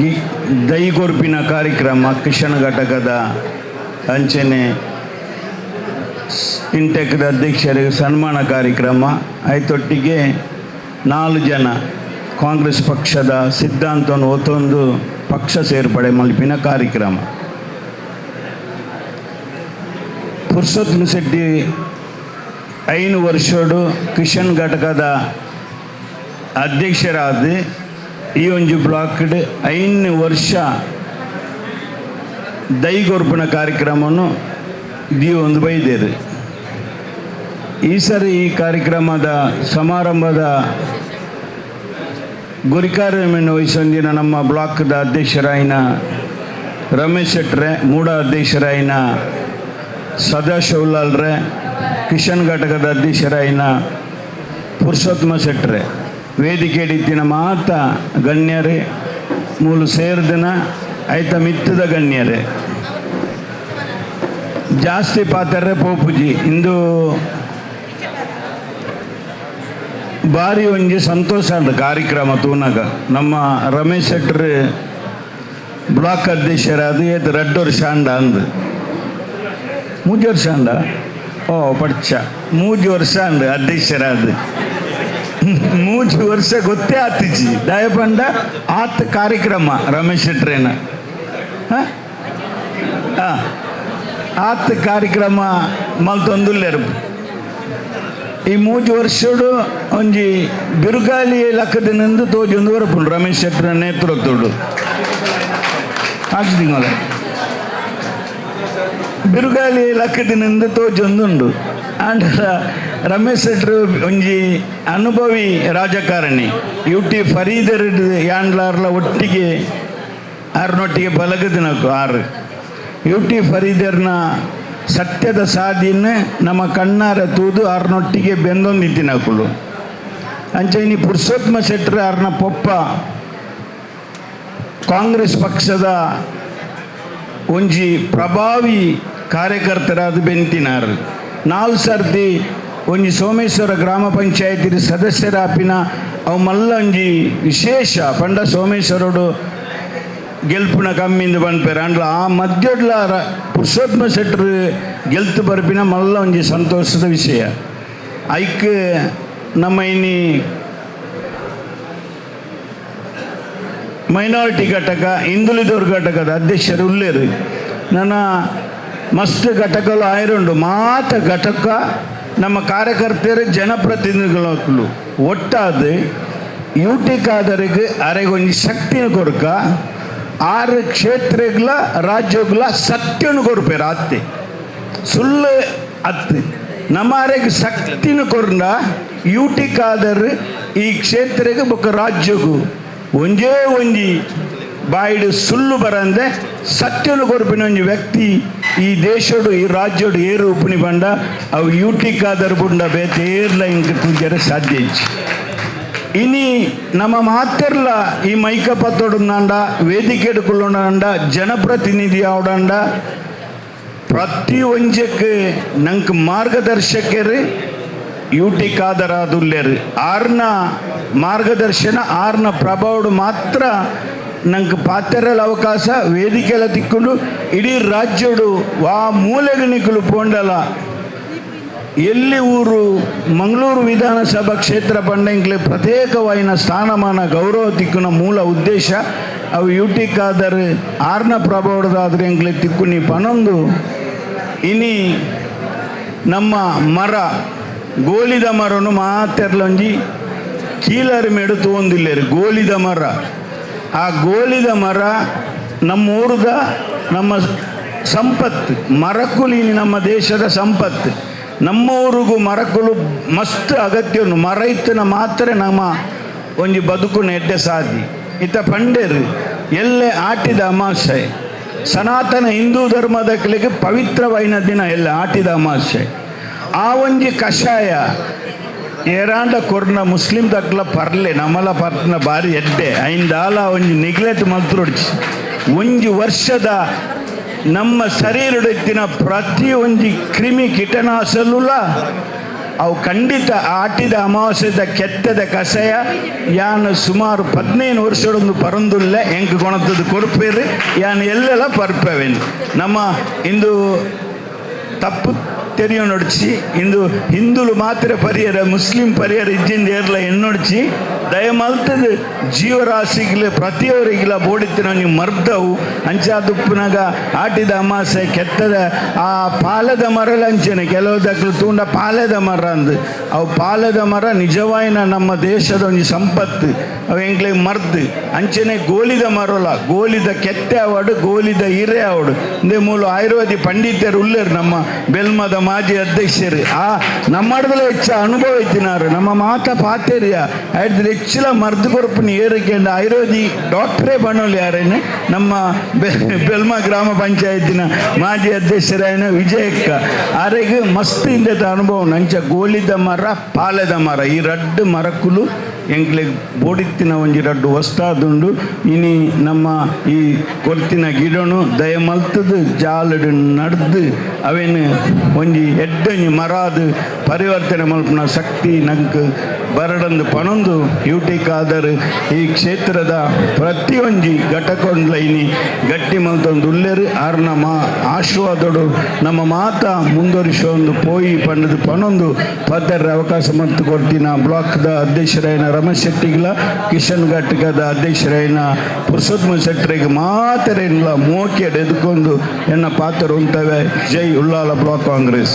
ಗಿ ದೈಗೊರ್ಪಿನ ಕಾರ್ಯಕ್ರಮ ಕಿಶನ್ ಘಟಕದ ಅಂಚನೆ ಇಂಟೆಕ್ದ ಅಧ್ಯಕ್ಷರಿಗೆ ಸನ್ಮಾನ ಕಾರ್ಯಕ್ರಮ. ಆಯ್ತೊಟ್ಟಿಗೆ ನಾಲ್ಕು ಜನ ಕಾಂಗ್ರೆಸ್ ಪಕ್ಷದ ಸಿದ್ಧಾಂತವನ್ನು ಒತ್ತೊಂದು ಪಕ್ಷ ಸೇರ್ಪಡೆ ಮಲ್ಪಿನ ಕಾರ್ಯಕ್ರಮ. ಪುರುಷೋತ್ತಮ ಶೆಟ್ಟಿ ಐನು ವರ್ಷಡು ಕಿಶನ್ ಘಟಕದ ಅಧ್ಯಕ್ಷರಾದ ಈ ಒಂಜಿ ಬ್ಲಾಕ್ಡ್ ಐನು ವರ್ಷ ದೈಗೊರ್ಪಣ ಕಾರ್ಯಕ್ರಮವನ್ನು ದೀ ಒಂದು ಬೈದೇರು ಈ ಸರಿ ಈ ಕಾರ್ಯಕ್ರಮದ ಸಮಾರಂಭದ ಗುರಿಕಾರ್ಯವನ್ನು ವಹಿಸೊಂದಿನ ನಮ್ಮ ಬ್ಲಾಕ್ದ ಅಧ್ಯಕ್ಷರಾಯಿನ ರಮೇಶ್ ಶೆಟ್ರೆ, ಮೂಡ ಅಧ್ಯಕ್ಷರಾಯಿನ ಸದಾಶಿವಲಾಲ್ರೆ ಕಿಶನ್ ಘಟಕದ ಅಧ್ಯಕ್ಷರಾಯಿನ ಪುರುಷೋತ್ತಮ ಶೆಟ್ರೆ. ವೇದಿಕೆ ಇತ್ತಿನ ಮಾತ ಗಣ್ಯರೇ, ಮೂಲು ಸೇರ್ದಿನ ಐತ ಮಿತ್ತದ ಗಣ್ಯರೇ. ಜಾಸ್ತಿ ಪಾತ್ರರೆ ಪೋಪುಜಿ, ಇಂದು ಭಾರಿ ಒಂಜಿ ಸಂತೋಷ ಅಂತ ಕಾರ್ಯಕ್ರಮ ತೂನಾಗ. ನಮ್ಮ ರಮೇಶ್ ಶೆಟ್ಟರ್ ಬ್ಲಾಕ್ ಅಧ್ಯಕ್ಷರಾದ ಏತು ರೆಡ್ ವರ್ಷ ಅಂಡ ಮೂಜೋರ್ ಮೂಜಿ ವರ್ಷ ಅಂಡ ಓ, ಪಡ್ಚ. ಮೂಜಿ ವರ್ಷ ಅಂದ. ಅಧ್ಯಕ್ಷರಾದ ಮೂಜಿ ವರ್ಷ ಗೊತ್ತೇ ಆತಿಜಿ ದಯಪಂಡ, ಆತ್ ಕಾರ್ಯಕ್ರಮ, ರಮೇಶ್ ಶೆಟ್ರೇನ. ಆತ್ ಕಾರ್ಯಕ್ರಮ ಮಲ್ತೊಂದುಲ್ಲೆರು ಈ ಮೂಜು ವರ್ಷಡು ಒಂಜಿ ಬಿರುಗಾಲಿ ಲಕ್ಕದಿನಿಂದ ತೋಜಿ ಒಂದು ಬರಪುಂಡು ರಮೇಶ್ ಶೆಟ್ರ ನೇತೃತ್ವಡು. ಆಗ್ತಿಂಗಲ ಬಿರುಗಾಲಿ ಲಕ್ಕದಿನಿಂದ ತೋಜಿ ಆಂಡ ರಮೇಶ್ ಶೆಟ್ರು ಒಂಜಿ ಅನುಭವಿ ರಾಜಕಾರಣಿ. ಯುಟಿ ಫರೀದರ್ ಯಾಂಡ್ಲಾರ್ಲ ಒಟ್ಟಿಗೆ ಆರ್ನೊಟ್ಟಿಗೆ ಬಲಗದಿನಕ್ಕು ಆರು. ಯುಟಿ ಫರೀದರ್ನ ಸತ್ಯದ ಸಾಧಿನ ನಮ್ಮ ಕಣ್ಣಾರ ತೂದು ಆರ್ನೊಟ್ಟಿಗೆ ಬೆಂದೊಂದಿತ್ತಿನಕುಲು ಅಂಚೈನಿ ಪುರುಷೋತ್ತಮ ಶೆಟ್ಟರ್ ಅರ್ನ ಪೊಪ್ಪ ಕಾಂಗ್ರೆಸ್ ಪಕ್ಷದ ಒಂಜಿ ಪ್ರಭಾವಿ ಕಾರ್ಯಕರ್ತರಾದ ಬೆಂತಿನಾರು. ನಾಲ್ ಸರ್ತಿ ಒಂಜಿ ಸೋಮೇಶ್ವರ ಗ್ರಾಮ ಪಂಚಾಯತಿ ಸದಸ್ಯರಾಪಿನ ಅವು ಮಲ್ಲ ಒಂಜಿ ವಿಶೇಷ ಪಂಡ ಸೋಮೇಶ್ವರಡು ಗೆಲ್ಪುನ ಕಮ್ಮಿಂದು ಬನ್ಪೇರು ಅಂಡ್ಲ ಆ ಮಧ್ಯಡ್ಲ ಪುರುಷೋತ್ತಮ ಶೆಟ್ರ್ ಗೆಲ್ತು ಬರ್ಪಿನ ಮಲ್ಲ ಒಂಜಿ ಸಂತೋಷದ ವಿಷಯ. ಐಕ್ ನಮ್ಮ ಇನ್ನಿ ಮೈನಾರಿಟಿ ಘಟಕ ಹಿಂದುಳಿದವ್ರ ಘಟಕದ ಅಧ್ಯಕ್ಷರು ಉಳ್ಳೇರು ನನ್ನ ಮಸ್ತ್ ಘಟಕಗಳು ಆಯ್ರುಂಡು. ಮಾತ ಘಟಕ ನಮ್ಮ ಕಾರ್ಯಕರ್ತರು ಜನಪ್ರತಿನಿಧಿಗಳು ಒಟ್ಟಾದ ಯೂಟಿ ಟಿ ಕಾದರಿಗೆ ಅರೆಗೊಂಜಿ ಶಕ್ತಿನ ಕೊರಕ ಆರು ಕ್ಷೇತ್ರಗಳ ರಾಜ್ಯಗಳ ಸತ್ಯನು ಕೊರಪೇರು ಅತ್ತೆ ಸುಳ್ಳು ಅತ್ತೆ ನಮ್ಮ ಅರೆಗೆ ಶಕ್ತಿನ ಕೊರಂಡ ಯೂಟಿ ಕಾದರ್ ಈ ಕ್ಷೇತ್ರಕ್ಕೆ ಬೊಕ್ಕ ರಾಜ್ಯಗೂ. ಒಂಜೇ ಒಂಜಿ ಬಾಯಿಡು ಸುಳ್ಳು ಬರಂದೆ ಸತ್ಯನು ಕೊರಪಿನ ವ್ಯಕ್ತಿ ಈ ದೇಶಡು, ಈ ರಾಜ್ಯಡು ಏರು ಉಪಣಿ ಬಂಡ ಅವು ಯೂಟಿ ಕಾದರ್ ಬುಂಡ ಬೇತೆ ಏರ್ಲ ಇಂಕ ಕುಂಜರ ಸಾಧ್ಯ ಇನಿ ನಮ್ಮ ಮಾತೆರ್ಲ ಈ ಮೈಕ ಪತ್ತೊಡುಂದಾಂಡ ವೇದಿಕೆ ಎಡ್ಕೊಳ್ಳೋಣ ಜನಪ್ರತಿನಿಧಿ ಆವಡಂಡ, ಪ್ರತಿ ಒಂಜಕ್ಕೆ ನಂಗೆ ಮಾರ್ಗದರ್ಶಕರು, ಯೂಟಿ ಕಾದರಾದುಲ್ಲೇರು. ಆರ್ನ ಮಾರ್ಗದರ್ಶನ, ಆರ್ನ ಪ್ರಭಾವಡು ಮಾತ್ರ ನಂಗೆ ಪಾತ್ರರಲ್ಲಿ ಅವಕಾಶ ವೇದಿಕೆಲ ತಿಕ್ಕೊಂಡು ಇಡೀ ರಾಜ್ಯಡು ವಾ ಮೂಲೆಗಣಿಗಳು ಪೋಂಡಲ ಎಲ್ಲಿ ಊರು? ಮಂಗಳೂರು ವಿಧಾನಸಭಾ ಕ್ಷೇತ್ರ ಪಂಡಂಕ್ಲೆ ಪ್ರತ್ಯೇಕವಾಯಿನ ಸ್ಥಾನಮಾನ ಗೌರವ ತಿಕ್ಕುನ ಮೂಲ ಉದ್ದೇಶ, ಅವು ಯು ಟಿ ಕಾದರ್ ಆರ್ನ ಪ್ರಭಾವದಾದ್ರೆ ತಿಕ್ಕು ತಿಕ್ಕುನಿ ಪನೊಂದು. ಇನಿ ನಮ್ಮ ಮರ, ಗೋಲಿದ ಮರನು ಮಾತೆರ್ಲೊಂಜಿ ಕೀಲರಿ ಮೇಡು ತೋಂದಿಲ್ಲೇರು ಗೋಲಿದ ಮರ. ಆ ಗೋಲಿದ ಮರ ನಮ್ಮ ಊರದ ನಮ್ಮ ಸಂಪತ್ತು. ಮರಕುಲಿನಿ ನಮ್ಮ ದೇಶದ ಸಂಪತ್ತು. ನಮ್ಮ ಊರಿಗೂ ಮರಕುಲು ಮಸ್ತ್ ಅಗತ್ಯ ಮರೈತನ ಮರ ಮಾತ್ರ ನಮ್ಮ ಒಂಜಿ ಬದುಕು ಎಡ್ಡೆ ಸಾಧಿ ಇತ್ತ ಪಂಡೇರು, ಎಲ್ಲೆ ಆಟಿದ ಅಮಾಸೆ ಸನಾತನ ಹಿಂದೂ ಧರ್ಮದ ಕಲಿಗೆ ಪವಿತ್ರವೈನ ದಿನ ಎಲ್ಲ ಆಟಿದ ಅಮಾಸೆ ಆ ಒಂಜಿ ಕಷಾಯ ಏರಾಂಡ ಕೊರ್ನ ಮುಸ್ಲಿಂ ದಕ್ಲ ಪರ್ಲೆ ನಮಲ ಪರ್ನ ಬಾರಿ ಎಡ್ಡೆ ಐಂದಾಲ ಒಂಜಿ ನೆಗ್ಲೆಕ್ಟ್ ಮಲ್ತುರೊಡ್ಚಿ ಒಂಜಿ ವರ್ಷದ ನಮ್ಮ ಶರೀರಡೆತ್ತಿನ ಪ್ರತಿ ಒಂಜಿ ಕ್ರಿಮಿ ಕೀಟನಾಶಲುಲ ಅವು ಖಂಡಿತ ಆಟಿದ ಅಮಾವಾಸ್ಯದ ಕೆತ್ತದ ಕಷಾಯ ಯಾನು ಸುಮಾರು ಹದಿನೈದು ವರ್ಷದೊಂದು ಪರಂದುಲ್ಲ ಎಂಕ್ ಕೊಣತದ್ದು ಕೊರ್ಪೇರು ಯಾನು ಎಲ್ಲೆಲ್ಲ ಪರ್ಪವೇನು ನಮ್ಮ ಇಂದು ತಪ್ಪು ತೆರಿಯೋ ನೊಡ್ಚಿ ಇಂದು ಹಿಂದುಲು ಮಾತ್ರ ಪರಿಹಾರ ಮುಸ್ಲಿಂ ಪರಿಹಾರ ಇಜ್ಜಿಂದ ಏರ್ಲ ಎನ್ನೊಡ್ಚಿ ದಯಮಲ್ತದ ಜೀವರಾಶಿಗ್ಲೆ ಪ್ರತಿಯವರಿಗಿಲ ಬೋಡಿತ್ತಿನ ನೀವು ಮರ್ದವು ಅಂಚಾದುಪ್ಪನಾಗ ಆಟಿದ ಅಮಾಸೆ ಕೆತ್ತದ, ಆ ಪಾಲದ ಮರಲ ಅಂಚನೆ ಕೆಲವು ದಕ್ಕಲು ತೂಂಡ ಪಾಲದ ಮರ ಅಂದು. ಅವು ಪಾಲದ ಮರ ನಿಜವಾಯಿನ ನಮ್ಮ ದೇಶದ ಒಂದು ಸಂಪತ್ತು. ಅವು ಎಂಗ್ಲೆ ಮರ್ದು. ಅಂಚನೆ ಗೋಲಿದ ಮರಲ. ಗೋಲಿದ ಕೆತ್ತೆ ಅವಡು, ಗೋಲಿದ ಹಿರೆ ಅವಡು. ಇಂದೇ ಮೂಲ ಆಯುರ್ವೇದಿ ಪಂಡಿತರು ಉಳ್ಳರು ನಮ್ಮ ಬೆಲ್ಮದ ಮಾಜಿ ಅಧ್ಯಕ್ಷರು. ಆ ನಮ್ಮಡದಲ್ಲ ಹೆಚ್ಚ ಅನುಭವ ಇತ್ತಿನಾರು ನಮ್ಮ ಮಾತ ಪಾತೇರಿಯ. ಆಯ್ತು ಕೊರಪುನಿ ಏರಿಕೆ ಆಯುರ್ವೇದಿ ಡಾಕ್ಟ್ರೇ ಬಣ್ಣೋಲಿ ಯಾರೇನು? ನಮ್ಮ ಬೆಲ್ಮ ಗ್ರಾಮ ಪಂಚಾಯತಿನ ಮಾಜಿ ಅಧ್ಯಕ್ಷರಾಯನ ವಿಜಯಕ್ಕ. ಆರೆಗೆ ಮಸ್ತ್ ಇಂದದ ಅನುಭವ ನಂಚ ಗೋಲಿದ ಮರ, ಪಾಲದ ಮರ. ಈ ರಡ್ಡು ಮರಕುಲು ಎಂಕ್ಲೆ ಬೋಡಿತ್ತಿನ ಒಂಜಿ ರಡ್ಡು ವಸ್ತಾದುಂಡು ಇನಿ ನಮ್ಮ ಈ ಕೊರ್ತಿನ ಗಿಡನು ದಯಮಲ್ತದು ಜಾಲಡು ನಡ್ದು, ಅವೇನು ಒಂಜಿ ಎಡ್ಡಂಜಿ ಮರಾದು ಪರಿವರ್ತನೆ ಮಲ್ಪನ ಶಕ್ತಿ ನಂಕ್ ಬರಡಂದು ಪಣಂದು ಯೂಟಿಕಾದರು ಈ ಕ್ಷೇತ್ರದ ಪ್ರತಿಯೊಂಜಿ ಘಟಕೊಂಡ್ಲೈನಿ. ಗಟ್ಟಿ ಮಲ್ತೊಂದು ಉಲ್ಲೆರು ಆರು ನಮ್ಮ ಆಶೀರ್ವಾದಡು ನಮ್ಮ ಮಾತ ಮುಂದುವರಿಸೊಂದು ಪೋಯಿ ಪಂಡದು ಪಣೊಂದು ಪದರ ಅವಕಾಶ ಮತ್ತು ಕೊಡ್ತಿನ. ಬ್ಲಾಕ್ದ ಅಧ್ಯಕ್ಷರಾಯನ ರಮೇಶ್ ಶೆಟ್ಟಿಗ್ಲ, ಕಿಶನ್ ಘಟಕದ ಅಧ್ಯಕ್ಷರಾಯನ ಪುರುಷೋತ್ತಮ ಶೆಟ್ಟರಿಗೆ ಮಾತ್ರ ಮೋಕೆ ಎದ್ಕೊಂದು ಎನ್ನ ಪಾತ್ರ ಉಂಟವೆ. ಜೈ ಉಳ್ಳಾಲ ಬ್ಲಾಕ್ ಕಾಂಗ್ರೆಸ್.